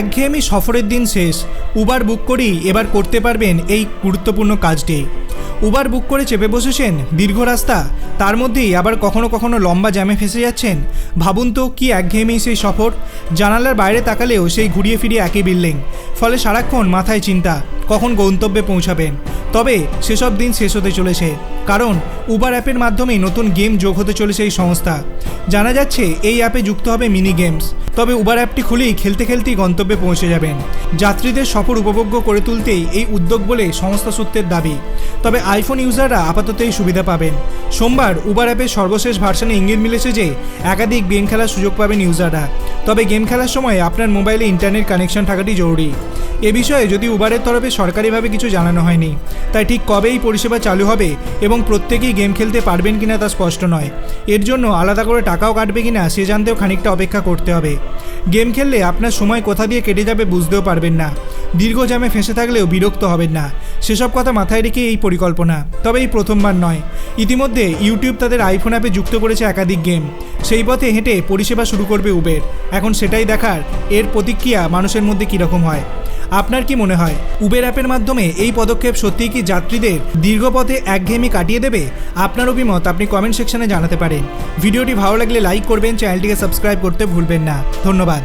একঘেয়েমি সফরের দিন শেষ। উবার বুক করেই এবার করতে পারবেন এই গুরুত্বপূর্ণ কাজটি। উবার বুক করে চেপে বসেছেন দীর্ঘ রাস্তা, তার মধ্যেই আবার কখনো কখনো লম্বা জ্যামে ফেসে যাচ্ছেন। ভাবুন তো কী একঘেয়েমি সেই সফর? জানালার বাইরে তাকালেও সেই ঘুরিয়ে ফিরিয়ে একই বিল্ডিং ফলে সারাক্ষণ মাথায় চিন্তা। কখন গন্তব্যে পৌঁছাবেন তবে সেসব দিন শেষ হতে চলেছে, কারণ উবার অ্যাপের মাধ্যমেই নতুন গেম যোগ হতে চলেছে এই সংস্থা। জানা যাচ্ছে, এই অ্যাপে যুক্ত হবে মিনি গেমস। তবে উবার অ্যাপটি খুলেই খেলতে খেলতেই গন্তব্যে পৌঁছে যাবেন। যাত্রীদের সফর উপভোগ্য করে তুলতেই এই উদ্যোগ বলে সংস্থা সূত্রের দাবি। তবে আইফোন ইউজাররা আপাতত এই সুবিধা পাবেন। সোমবার উবার অ্যাপের সর্বশেষ ভার্সনে ইঙ্গিত মিলেছে যে, একাধিক গেম খেলার সুযোগ পাবেন ইউজাররা তবে গেম খেলার সময় আপনার মোবাইলে ইন্টারনেট কানেকশন থাকাটি জরুরি। এ বিষয়ে যদি উবারের তরফে সরকারিভাবে কিছু জানানো হয়নি, তাই ঠিক কবে এই পরিষেবা চালু হবে এবং প্রত্যেকেই গেম খেলতে পারবেন কিনা তা স্পষ্ট নয়। এর জন্য আলাদা করে টাকাও কাটবে কিনা সে জানতেও খানিকটা অপেক্ষা করতে হবে। গেম খেললে আপনার সময় কোথা দিয়ে কেটে যাবে বুঝতেও পারবেন না। দীর্ঘ জ্যামে ফেঁসে থাকলেও বিরক্ত হবেন না। সেসব কথা মাথায় রেখে এই পরিকল্পনা। তবে এই প্রথমবার নয়। ইতিমধ্যে ইউটিউব তাদের আইফোন অ্যাপে যুক্ত করেছে একাধিক গেম। সেই পথে হেঁটে পরিষেবা শুরু করবে উবের। এখন সেটাই দেখার এর প্রতিক্রিয়া মানুষের মধ্যে কীরকম হয়। আপনার কি মনে হয়, উবের অ্যাপের মাধ্যমে এই পদক্ষেপ সত্যিই কি যাত্রীদের দীর্ঘ পথে একঘেয়েমি কাটিয়ে দেবে? আপনার অভিমত আপনি কমেন্ট সেকশনে জানাতে পারেন। ভিডিওটি ভালো লাগলে লাইক করবেন চ্যানেলটিকে সাবস্ক্রাইব করতে ভুলবেন না। ধন্যবাদ।